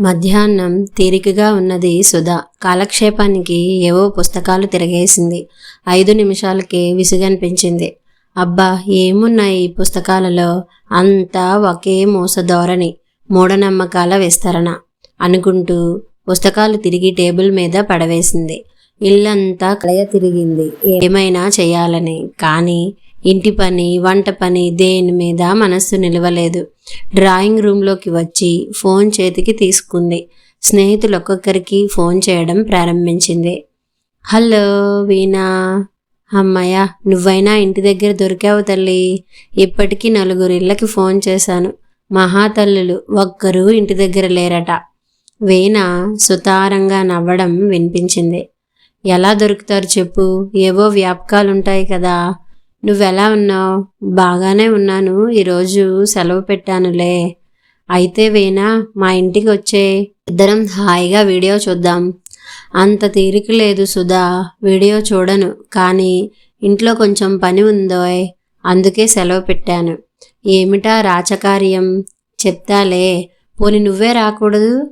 మధ్యాహ్నం తీరికగా ఉన్నది సుధా. కాలక్షేపానికి ఏవో పుస్తకాలు తిరగేసింది. ఐదు నిమిషాలకే విసుగనిపించింది. అబ్బా ఏమున్నాయి ఈ పుస్తకాలలో? అంతా ఒకే మూస ధోరణి మూఢనమ్మకాల విస్తరణ అనుకుంటూ పుస్తకాలు తిరిగి టేబుల్ మీద పడవేసింది. ఇల్లంతా కలయ తిరిగింది. ఏమైనా చేయాలని. కానీ ఇంటి పని వంట పని దేని మీద మనస్సు నిలవలేదు. డ్రాయింగ్ రూమ్లోకి వచ్చి ఫోన్ చేతికి తీసుకుంది. స్నేహితులు ఒక్కొక్కరికి ఫోన్ చేయడం ప్రారంభించింది. హలో వీణా అమ్మయ్య నువ్వైనా ఇంటి దగ్గర దొరికావు తల్లి. ఇప్పటికీ నలుగురు ఇళ్ళకి ఫోన్ చేశాను. మహాతల్లులు ఒక్కరూ ఇంటి దగ్గర లేరట. వీణ సుతారంగా నవ్వడం వినిపించింది. ఎలా దొరుకుతారు చెప్పు. ఏవో వ్యాపకాలుంటాయి కదా. నువ్వెలా ఉన్నావు? బాగానే ఉన్నాను. ఈరోజు సెలవు పెట్టానులే. అయితే వీణా మా ఇంటికి వచ్చే ఇద్దరం హాయిగా వీడియో చూద్దాం. అంత తీరిక లేదు సుధా. వీడియో చూడను. కానీ ఇంట్లో కొంచెం పని ఉందోయ్. అందుకే సెలవు పెట్టాను. ఏమిటా రాచకార్యం? చెప్తాలే. పోని నువ్వే రాకూడదు?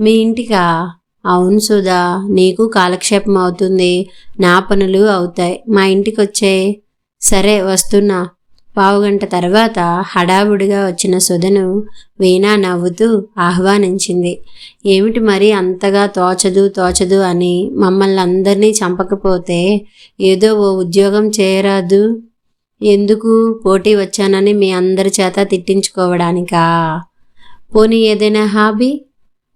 మీ ఇంటికా? అవును సుధా. నీకు కాలక్షేపం అవుతుంది. నా పనులు అవుతాయి. మా ఇంటికి వచ్చే సరే వస్తున్నా. పావుగంట తర్వాత హడావుడిగా వచ్చిన సుధను వీణా నవ్వుతూ ఆహ్వానించింది. ఏమిటి మరి అంతగా తోచదు తోచదు అని మమ్మల్ని అందరినీ చంపకపోతే ఏదో ఓ ఉద్యోగం చేయరాదు? ఎందుకు పోటీ వచ్చానని మీ అందరి చేత తిట్టించుకోవడానికా? పోనీ ఏదైనా హాబీ?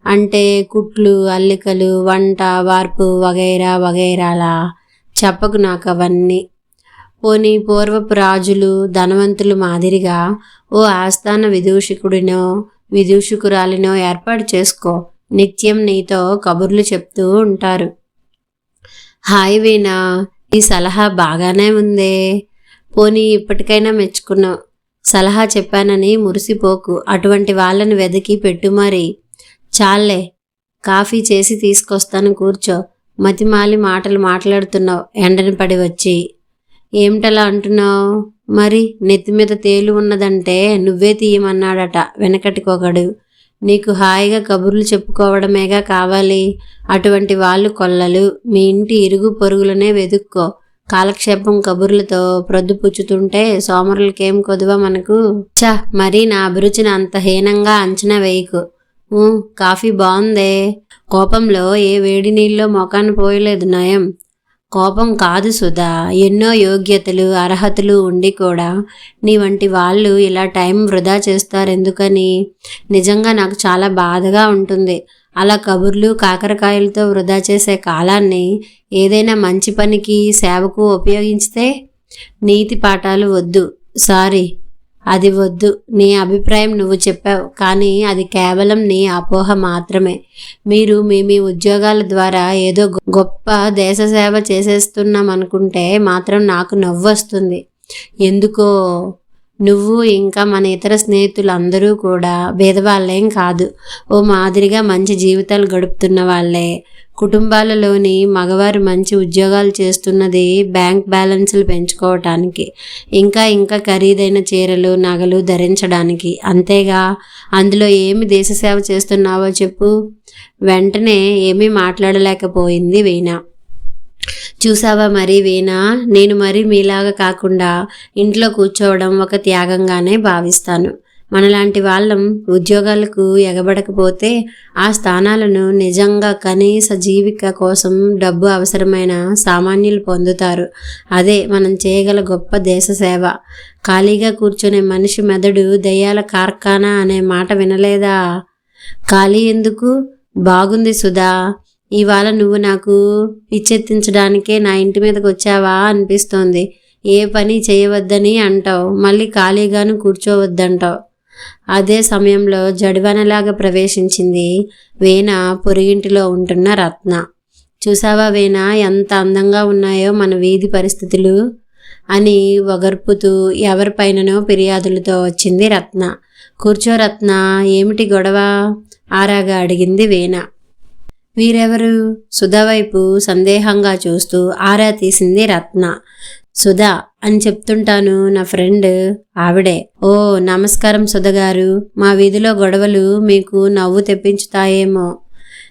అంటే కుట్లు అల్లికలు వంట వార్పు వగైరా వగైరాలా? చెప్పకు నాకు అవన్నీ పోనీ పూర్వపు రాజులు ధనవంతులు మాదిరిగా ఓ ఆస్థాన విదూషకుడినో విదూషకురాలినో ఏర్పాటు చేసుకో. నిత్యం నీతో కబుర్లు చెప్తూ ఉంటారు. హాయ్ వీణా ఈ సలహా బాగానే ఉందే. పోనీ ఇప్పటికైనా మెచ్చుకున్నావు. సలహా చెప్పానని మురిసిపోకు. అటువంటి వాళ్ళని వెతికి పెట్టు మరి. చాలే కాఫీ చేసి తీసుకొస్తాను కూర్చో. మతిమాలి మాటలు మాట్లాడుతున్నావు. ఎండని పడి వచ్చి ఏమిటలా అంటున్నావు? మరి నెత్తి మీద తేలు ఉన్నదంటే నువ్వే తీయమన్నాడట వెనకటికొకడు నీకు హాయిగా కబుర్లు చెప్పుకోవడమేగా కావాలి? అటువంటి వాళ్ళు కొల్లలు. మీ ఇంటి ఇరుగు పొరుగులనే వెదుక్కో. కాలక్షేపం కబుర్లతో ప్రొద్దు పుచ్చుతుంటే సోమరులకేం కొదువ మనకు? చ మరీ నా అభిరుచిని అంత హీనంగా అంచనా వేయకు. కాఫీ బాగుందే కోపంలో ఏ వేడి నీళ్ళలో మొఖాన్ని పోయలేదు నయం. కోపం కాదు సుధా. ఎన్నో యోగ్యతలు అర్హతలు ఉండి కూడా నీ వంటి వాళ్ళు ఇలా టైం వృధా చేస్తారు ఎందుకని నిజంగా నాకు చాలా బాధగా ఉంటుంది. అలా కబుర్లు కాకరకాయలతో వృధా చేసే కాలాన్ని ఏదైనా మంచి పనికి సేవకు ఉపయోగించితే నీతి పాఠాలు వద్దు. సారీ. అది వద్దు. నీ అభిప్రాయం నువ్వు చెప్పావు. కానీ అది కేవలం నీ అపోహ మాత్రమే. మీరు మీ మీ ఉద్యోగాల ద్వారా ఏదో గొప్ప దేశ సేవ చేసేస్తున్నాం అనుకుంటే మాత్రం నాకు నవ్వు వస్తుంది ఎందుకో నువ్వు ఇంకా మన ఇతర స్నేహితులు అందరూ కూడా భేదవాళ్ళేం కాదు. ఓ మాదిరిగా మంచి జీవితాలు గడుపుతున్న వాళ్ళే. కుటుంబాలలోని మగవారు మంచి ఉద్యోగాలు చేస్తున్నది బ్యాంక్ బ్యాలెన్స్లు పెంచుకోవటానికి ఇంకా ఇంకా ఖరీదైన చీరలు నగలు ధరించడానికి. అంతేగా అందులో ఏమి దేశ సేవ చేస్తున్నావో చెప్పు. వెంటనే ఏమీ మాట్లాడలేకపోయింది వీణ. చూసావా మరి వీణా? నేను మరి మీలాగా కాకుండా ఇంట్లో కూర్చోవడం ఒక త్యాగంగానే భావిస్తాను. మనలాంటి వాళ్ళం ఉద్యోగాలకు ఎగబడకపోతే ఆ స్థానాలను నిజంగా కనీస జీవిక కోసం డబ్బు అవసరమైన సామాన్యులు పొందుతారు. అదే మనం చేయగల గొప్ప దేశ సేవ. ఖాళీగా కూర్చునే మనిషి మెదడు దయ్యాల కార్ఖానా అనే మాట వినలేదా? ఖాళీ ఎందుకు? బాగుంది సుధా. ఇవాళ నువ్వు నాకు పిచ్చెత్తించడానికే నా ఇంటి మీదకి వచ్చావా అనిపిస్తోంది. ఏ పని చేయవద్దని అంటావు. మళ్ళీ ఖాళీగాను కూర్చోవద్దంటావు. అదే సమయంలో జడివనలాగా ప్రవేశించింది వీణ పొరిగింటిలో ఉంటున్న రత్న. చూసావా వీణ ఎంత అందంగా ఉన్నాయో మన వీధి పరిస్థితులు అని వగర్పుతూ ఎవరిపైననో ఫిర్యాదులతో వచ్చింది రత్న. కూర్చో రత్న ఏమిటి గొడవ? ఆరాగా అడిగింది వీణ. వీరెవరు? సుధా వైపు సందేహంగా చూస్తూ ఆరా తీసింది రత్న. సుధా అని చెప్తుంటాను నా ఫ్రెండ్ ఆవిడే. ఓ నమస్కారం సుధ గారు. మా వీధిలో గొడవలు మీకు నవ్వు తెప్పించుతాయేమో.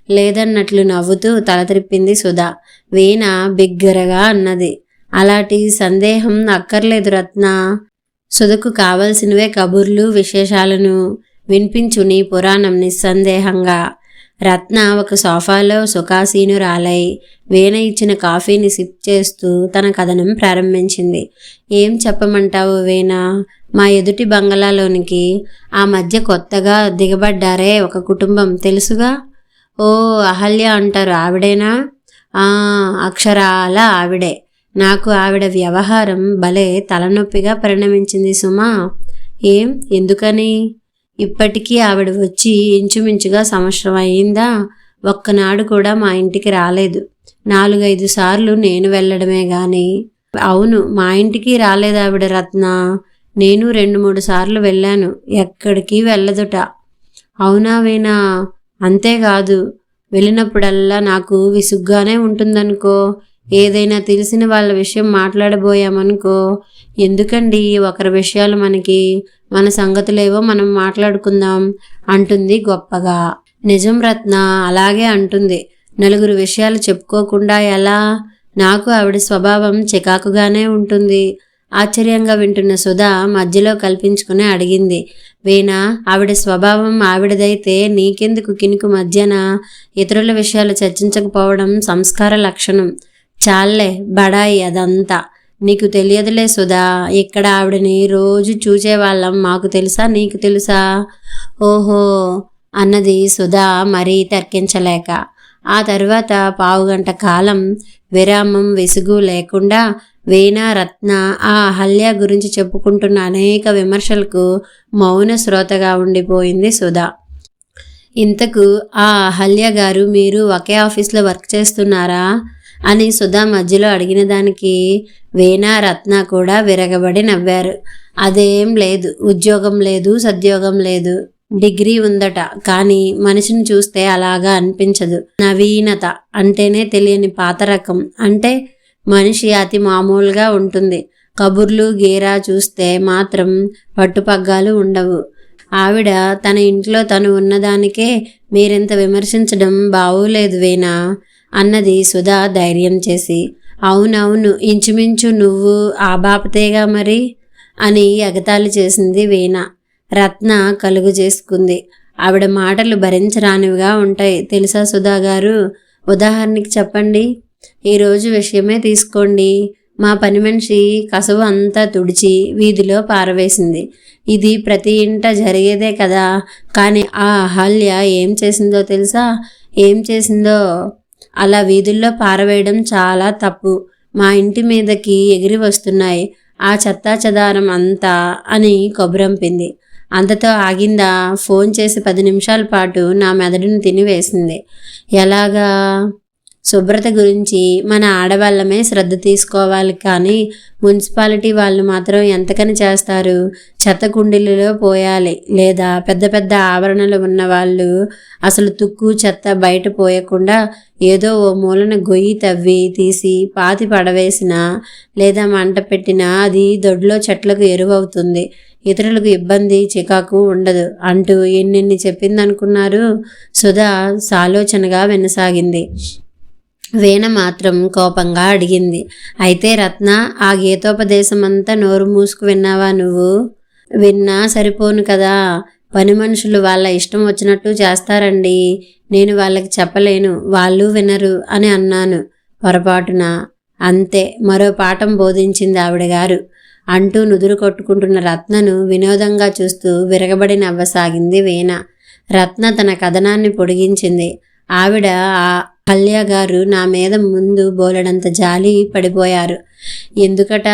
లేదన్నట్లు నవ్వుతూ తల త్రిప్పింది సుధా. వీణ బిగ్గరగా అన్నది. అలాంటి సందేహం అక్కర్లేదు రత్న. సుధకు కావలసినవే కబుర్లు విశేషాలను వినిపించు నీ పురాణం నిస్సందేహంగా. రత్న ఒక సోఫాలో సుఖాసీనురాలై వీణ ఇచ్చిన కాఫీని సిప్ చేస్తూ తన కథనం ప్రారంభించింది. ఏం చెప్పమంటావు వీణ? మా ఎదుటి బంగళాలోనికి ఆ మధ్య కొత్తగా దిగబడ్డారే ఒక కుటుంబం తెలుసుగా? ఓ అహల్య అంటారు ఆవిడేనా? ఆ అక్షరాల ఆవిడే. నాకు ఆవిడ వ్యవహారం భలే తలనొప్పిగా పరిణమించింది సుమా. ఏం? ఎందుకని? ఇప్పటికీ ఆవిడ వచ్చి ఇంచుమించుగా సంవత్సరం అయిందా ఒక్కనాడు కూడా మా ఇంటికి రాలేదు. నాలుగైదు సార్లు నేను వెళ్ళడమే గాని. అవును మా ఇంటికి రాలేదు ఆవిడ రత్న. నేను రెండు మూడు సార్లు వెళ్ళాను. ఎక్కడికి వెళ్ళదుట. అవునావేనా అంతేకాదు వెళ్ళినప్పుడల్లా నాకు విసుగ్గానే ఉంటుందనుకో. ఏదైనా తెలిసిన వాళ్ళ విషయం మాట్లాడబోయామనుకో ఎందుకండి ఒకరి విషయాలు మనకి? మన సంగతులేవో మనం మాట్లాడుకుందాం అంటుంది గొప్పగా. నిజం రత్న అలాగే అంటుంది. నలుగురు విషయాలు చెప్పుకోకుండా ఎలా? నాకు ఆవిడ స్వభావం చికాకుగానే ఉంటుంది. ఆశ్చర్యంగా వింటున్న సుధా మధ్యలో కల్పించుకుని అడిగింది. వీణా ఆవిడ స్వభావం ఆవిడదైతే నీకెందుకు కినుకు మధ్యన? ఇతరుల విషయాలు చర్చించకపోవడం సంస్కార లక్షణం. చాలే బడాయి అదంతా. నీకు తెలియదులే సుధా ఇక్కడ ఆవిడని రోజు చూచేవాళ్ళం. మాకు తెలుసా? నీకు తెలుసా? ఓహో అన్నది సుధా మరీ తర్కించలేక. ఆ తర్వాత పావుగంట కాలం విరామం విసుగు లేకుండా వీణా రత్న ఆ అహల్య గురించి చెప్పుకుంటున్న అనేక విమర్శలకు మౌన శ్రోతగా ఉండిపోయింది సుధా. ఇంతకు ఆ అహల్య గారు మీరు ఒకే ఆఫీస్లో వర్క్ చేస్తున్నారా? అని సుధా మధ్యలో అడిగిన దానికి వీణా రత్న కూడా విరగబడి నవ్వారు. అదేం లేదు ఉద్యోగం లేదు సద్యోగం లేదు. డిగ్రీ ఉందట కానీ మనిషిని చూస్తే అలాగా అనిపించదు. నవీనత అంటేనే తెలియని పాత రకం. అంటే మనిషి అతి మామూలుగా ఉంటుంది. కబుర్లు గీరా చూస్తే మాత్రం పట్టుపగ్గాలు ఉండవు. ఆవిడ తన ఇంట్లో తను ఉన్నదానికే మీరింత విమర్శించడం బావులేదు వేనా అన్నది సుధా ధైర్యం చేసి అవునవును ఇంచుమించు నువ్వు ఆ బాపతేగా మరి? అని ఎగతాళి చేసింది వీణ. రత్న కలుగు చేసుకుంది. ఆవిడ మాటలు భరించరానివిగా ఉంటాయి. తెలుసా సుధా గారు? ఉదాహరణకి చెప్పండి. ఈరోజు విషయమే తీసుకోండి. మా పని మనిషి కసవు అంతా తుడిచి వీధిలో పారవేసింది. ఇది ప్రతి ఇంట జరిగేదే కదా. కానీ ఆ అహల్య ఏం చేసిందో తెలుసా? ఏం చేసిందో అలా వీధుల్లో పారవేయడం చాలా తప్పు. మా ఇంటి మీదకి ఎగిరి వస్తున్నాయి. ఆ చెత్తా చెదారం అంతా అని కొబ్బరంపింది. అంతతో ఆగిందా? ఫోన్ చేసి పది నిమిషాల పాటు నా మెదడును తినివేసింది. ఎలాగా? శుభ్రత గురించి మన ఆడవాళ్ళమే శ్రద్ధ తీసుకోవాలి కానీ మున్సిపాలిటీ వాళ్ళు మాత్రం ఎంతకని చేస్తారు? చెత్త కుండీలలో పోయాలి లేదా పెద్ద పెద్ద ఆవరణలు ఉన్న వాళ్ళు అసలు తుక్కు చెత్త బయట పోయకుండా ఏదో ఓ మూలన గొయ్యి తవ్వి తీసి పాతి పడవేసిన లేదా మంట పెట్టినా అది దొడ్లో చెట్లకు ఎరువవుతుంది. ఇతరులకు ఇబ్బంది చికాకు ఉండదు అంటూ ఎన్నెన్ని చెప్పిందనుకున్నారు? సుధా సాలోచనగా వినసాగింది. వీణ మాత్రం కోపంగా అడిగింది. అయితే రత్న ఆ గీతోపదేశమంతా నోరు మూసుకు విన్నావా నువ్వు? విన్నా సరిపోను కదా. పని మనుషులు వాళ్ళ ఇష్టం వచ్చినట్టు చేస్తారండి. నేను వాళ్ళకి చెప్పలేను. వాళ్ళు వినరు అని అన్నాను. పొరపాటున. అంతే. మరో పాఠం బోధించింది ఆవిడ గారు. అంటూ నుదురు కొట్టుకుంటున్న రత్నను వినోదంగా చూస్తూ విరగబడి నవ్వసాగింది వీణ. రత్న తన కథనాన్ని పొడిగించింది. ఆవిడ కళ్యా గారు నా మీద ముందు బోలెడంత జాలి పడిపోయారు. ఎందుకట?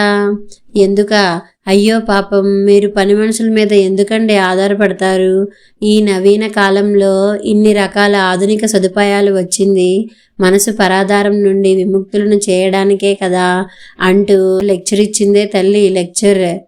ఎందుక? అయ్యో పాపం మీరు పని మనుషుల మీద ఎందుకండి ఆధారపడతారు? ఈ నవీన కాలంలో ఇన్ని రకాల ఆధునిక సదుపాయాలు వచ్చింది. మనసు పరాధారం నుండి విముక్తులను చేయడానికే కదా అంటూ లెక్చర్ ఇచ్చిందే తల్లి లెక్చర్.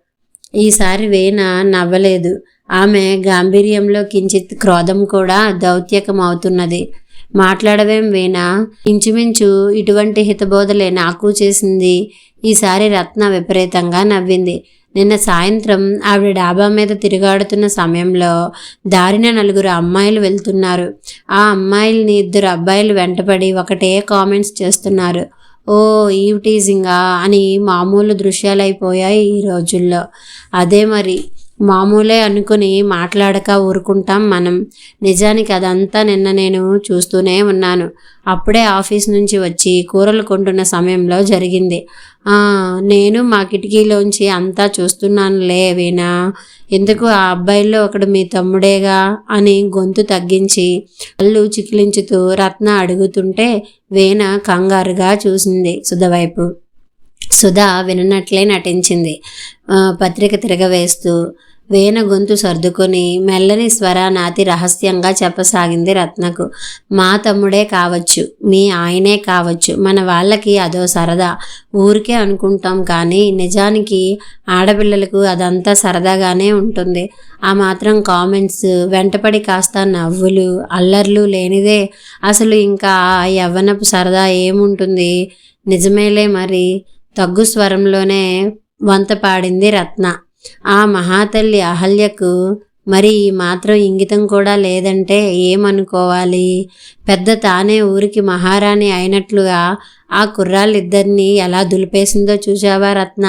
ఈసారి వేణ నవ్వలేదు. ఆమె గాంభీర్యంలో కించిత్ క్రోధం కూడా దౌత్యకం అవుతున్నది మాట్లాడవేం వేనా ఇంచుమించు ఇటువంటి హితబోధలే నాకు చేసింది. ఈసారి రత్న విపరీతంగా నవ్వింది. నిన్న సాయంత్రం ఆవిడ డాబా మీద తిరుగాడుతున్న సమయంలో దారిన నలుగురు అమ్మాయిలు వెళ్తున్నారు. ఆ అమ్మాయిల్ని ఇద్దరు అబ్బాయిలు వెంటపడి ఒకటే కామెంట్స్ చేస్తున్నారు. ఓ ఈవ్ టీజింగా అని మామూలు దృశ్యాలైపోయాయి ఈ రోజుల్లో. అదే మరి. మామూలే అనుకుని మాట్లాడక ఊరుకుంటాం మనం. నిజానికి అదంతా నిన్న నేను చూస్తూనే ఉన్నాను. అప్పుడే ఆఫీస్ నుంచి వచ్చి కూరలు కొంటున్న సమయంలో జరిగింది. నేను మా కిటికీలోంచి అంతా చూస్తున్నానులే వీణా. ఎందుకు ఆ అబ్బాయిల్లో ఒకడు మీ తమ్ముడేగా అని గొంతు తగ్గించి కళ్ళు చికిలించుతూ రత్న అడుగుతుంటే వీణ కంగారుగా చూసింది సుధవైపు. సుధా విననట్లే నటించింది. పత్రిక తిరగవేస్తూ వేణ గొంతు సర్దుకొని మెల్లని స్వరానాతి రహస్యంగా చెప్పసాగింది రత్నకు. మా తమ్ముడే కావచ్చు మీ ఆయనే కావచ్చు మన వాళ్ళకి అదో సరదా. ఊరికే అనుకుంటాం కానీ నిజానికి ఆడపిల్లలకు అదంతా సరదాగానే ఉంటుంది. ఆ మాత్రం కామెంట్స్ వెంటపడి కాస్త నవ్వులు అల్లర్లు లేనిదే అసలు ఇంకా యవ్వనపు సరదా ఏముంటుంది? నిజమేలే మరి తగ్గు స్వరంలోనే వంత పాడింది రత్న. ఆ మహాతల్లి అహల్యకు మరి ఈ మాత్రం ఇంగితం కూడా లేదంటే ఏమనుకోవాలి? పెద్ద తానే ఊరికి మహారాణి అయినట్లుగా ఆ కుర్రాళ్ళిద్దరినీ ఎలా దులిపేసిందో చూసావా రత్న?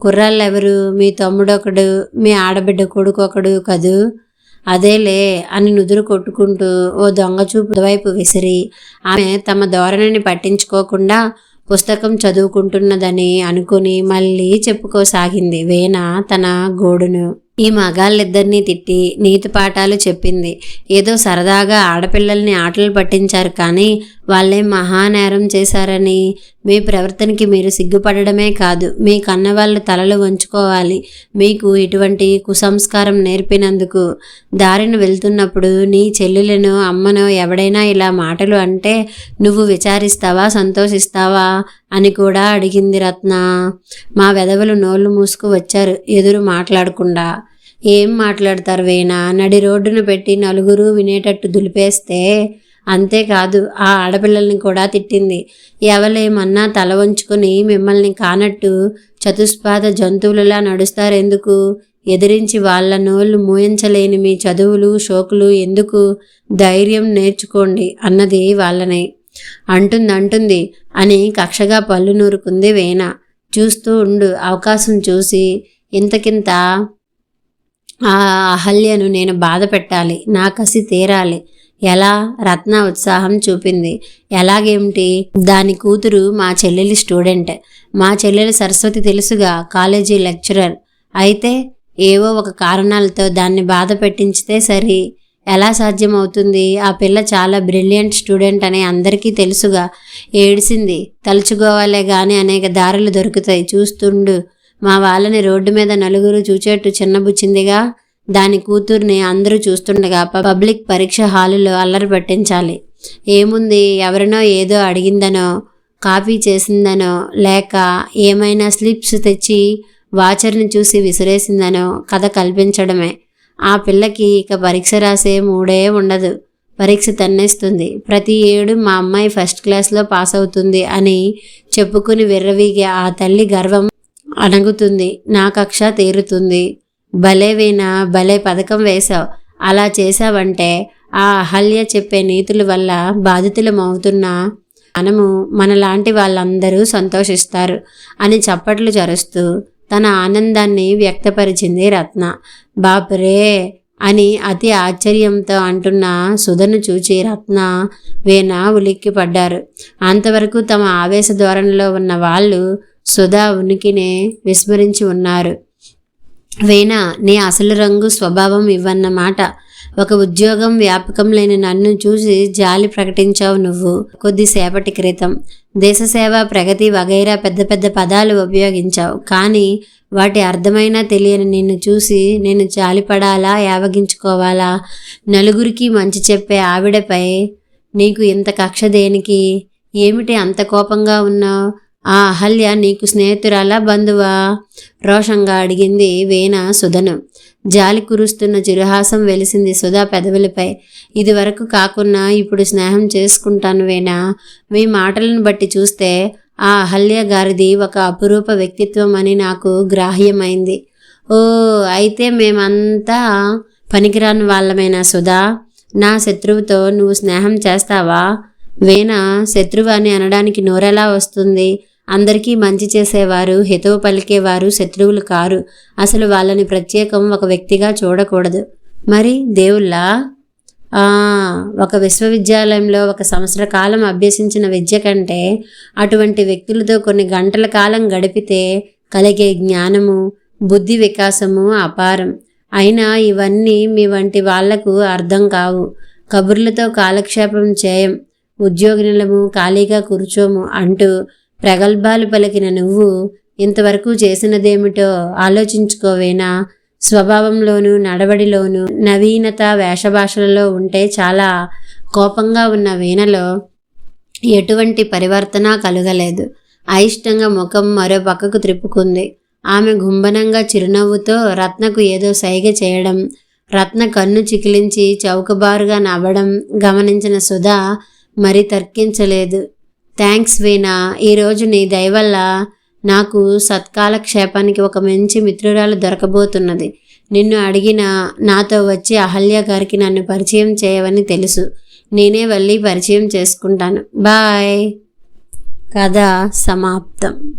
కుర్రాళ్ళెవరు? మీ తమ్ముడొకడు మీ ఆడబిడ్డ కొడుకొకడు కదూ? అదేలే అని నుదురు కొట్టుకుంటూ ఓ దొంగ చూపు వైపు విసిరి ఆమె తమ ధోరణిని పట్టించుకోకుండా పుస్తకం చదువుకుంటున్నదని అనుకుని మళ్ళీ చెప్పుకోసాగింది వేణ తన గోడును. ఈ మగాళ్ళిద్దరినీ తిట్టి నీతి పాఠాలు చెప్పింది. ఏదో సరదాగా ఆడపిల్లల్ని ఆటలు పట్టించారు కానీ వాళ్ళేం మహానేరం చేశారని మీ ప్రవర్తనకి మీరు సిగ్గుపడడమే కాదు. మీ కన్నవాళ్ళు తలలు వంచుకోవాలి. మీకు ఇటువంటి కుసంస్కారం నేర్పినందుకు దారిన వెళ్తున్నప్పుడు నీ చెల్లెలను అమ్మనో ఎవడైనా ఇలా మాటలు అంటే నువ్వు విచారిస్తావా సంతోషిస్తావా అని కూడా అడిగింది రత్న. మా వెదవులు నోళ్ళు మూసుకు వచ్చారు ఎదురు మాట్లాడకుండా. ఏం మాట్లాడతారు వేనా నడి రోడ్డును పెట్టి నలుగురు వినేటట్టు దులిపేస్తే అంతేకాదు ఆ ఆడపిల్లల్ని కూడా తిట్టింది. ఎవలేమన్నా తల వంచుకొని మిమ్మల్ని కానట్టు చతుష్పాద జంతువులలా నడుస్తారెందుకు? ఎదిరించి వాళ్ళ నోళ్ళు మూయించలేని మీ చదువులు షోకులు ఎందుకు? ధైర్యం నేర్చుకోండి అన్నది వాళ్ళని. అంటుంది అంటుంది అని కక్షగా పళ్ళు నూరుకుంది వేణ. చూస్తూ ఉండు అవకాశం చూసి ఇంతకింత ఆ అహల్యను నేను బాధ పెట్టాలి నా కసి తీరాలి. ఎలా రత్న ఉత్సాహం చూపింది? ఎలాగేమిటి? దాని కూతురు మా చెల్లెలి స్టూడెంట్. మా చెల్లెలి సరస్వతి తెలుసుగా కాలేజీ లెక్చరర్. అయితే ఏవో ఒక కారణాలతో దాన్ని బాధ పెట్టించితే సరి. ఎలా సాధ్యమవుతుంది? ఆ పిల్ల చాలా బ్రిలియంట్ స్టూడెంట్ అని అందరికీ తెలుసుగా. ఏడిసింది. తలుచుకోవాలే గాని అనేక దారులు దొరుకుతాయి. చూస్తుండు. మా వాళ్ళని రోడ్డు మీద నలుగురు చూచేట్టు చిన్నబుచ్చిందిగా దాని కూతుర్ని అందరూ చూస్తుండగా పబ్లిక్ పరీక్ష హాలులో అల్లరి పట్టించాలి. ఏముంది? ఎవరినో ఏదో అడిగిందనో కాపీ చేసిందనో లేక ఏమైనా స్లిప్స్ తెచ్చి వాచర్ని చూసి విసిరేసిందనో కథ కల్పించడమే. ఆ పిల్లకి ఇక పరీక్ష రాసే మూడే ఉండదు. పరీక్ష తన్నేస్తుంది. ప్రతి ఏడు మా అమ్మాయి ఫస్ట్ క్లాస్లో పాస్ అవుతుంది అని చెప్పుకుని విర్రవీగే ఆ తల్లి గర్వం అణగుతుంది. నా కక్ష తీరుతుంది. భలే వీణా భలే పథకం వేశావు. అలా చేశావంటే ఆ అహల్య చెప్పే నీతుల వల్ల బాధితులమవుతున్నా మనము మనలాంటి వాళ్ళందరూ సంతోషిస్తారు అని చప్పట్లు చరుస్తూ తన ఆనందాన్ని వ్యక్తపరిచింది రత్న. బాపురే అని అతి ఆశ్చర్యంతో అంటున్న సుధను చూచి రత్న వీణ ఉలిక్కిపడ్డారు. అంతవరకు తమ ఆవేశ ధోరణిలో ఉన్న వాళ్ళు సుధా ఉనికినే విస్మరించి ఉన్నారు. వేణా నీ అసలు రంగు స్వభావం ఇవ్వన్నమాట ఒక ఉద్యోగం వ్యాపకం లేని నన్ను చూసి జాలి ప్రకటించావు నువ్వు. కొద్దిసేపటి క్రితం దేశసేవ ప్రగతి వగైరా పెద్ద పెద్ద పదాలు ఉపయోగించావు. కానీ వాటి అర్థమైనా తెలియని నిన్ను చూసి నేను జాలిపడాలా యావగించుకోవాలా? నలుగురికి మంచి చెప్పే ఆవిడపై నీకు ఇంత కక్ష దేనికి? ఏమిటి అంత కోపంగా ఉన్నావు? ఆ అహల్య నీకు స్నేహితురాలా బంధువా? రోషంగా అడిగింది వేణ సుధను. జాలి కురుస్తున్న చిరుహాసం వెలిసింది సుధా పెదవులపై. ఇదివరకు కాకున్నా ఇప్పుడు స్నేహం చేసుకుంటాను వీణ. మీ మాటలను బట్టి చూస్తే ఆ అహల్య గారిది ఒక అపురూప వ్యక్తిత్వం అని నాకు గ్రాహ్యమైంది. ఓ అయితే మేమంతా పనికిరాని వాళ్ళమేనా సుధా? నా శత్రువుతో నువ్వు స్నేహం చేస్తావా? వేణ శత్రువు అని అనడానికి నోరెలా వస్తుంది? అందరికీ మంచి చేసేవారు హితవు పలికేవారు శత్రువులు కారు. అసలు వాళ్ళని ప్రత్యేకం ఒక వ్యక్తిగా చూడకూడదు. మరి దేవుళ్ళా? ఒక విశ్వవిద్యాలయంలో ఒక సంవత్సర కాలం అభ్యసించిన విద్య కంటే అటువంటి వ్యక్తులతో కొన్ని గంటల కాలం గడిపితే కలిగే జ్ఞానము బుద్ధి వికాసము అపారం. అయినా ఇవన్నీ మీ వంటి వాళ్ళకు అర్థం కావు. కబుర్లతో కాలక్షేపం చేయం. ఉద్యోగినులము ఖాళీగా కూర్చోము అంటూ ప్రగల్భాలు పలికిన నువ్వు ఇంతవరకు చేసినదేమిటో ఆలోచించుకోవేనా స్వభావంలోనూ నడవడిలోనూ నవీనత వేషభాషలలో ఉంటే చాలా కోపంగా ఉన్న వీణలో ఎటువంటి పరివర్తన కలుగలేదు. అయిష్టంగా ముఖం మరో పక్కకు త్రిప్పుకుంది. ఆమె గుంబనంగా చిరునవ్వుతో రత్నకు ఏదో సైగ చేయడం రత్న కన్ను చికిలించి చౌకబారుగా నవ్వడం గమనించిన సుధా మరి తర్కించలేదు. థ్యాంక్స్ వీణా. ఈరోజు నీ దయవల్ల నాకు సత్కాలక్షేపానికి ఒక మంచి మిత్రురాలు దొరకబోతున్నది. నిన్ను అడిగిన నాతో వచ్చి అహల్య గారికి నన్ను పరిచయం చేయవని తెలుసు. నేనే వెళ్ళి పరిచయం చేసుకుంటాను. బాయ్. కథ సమాప్తం.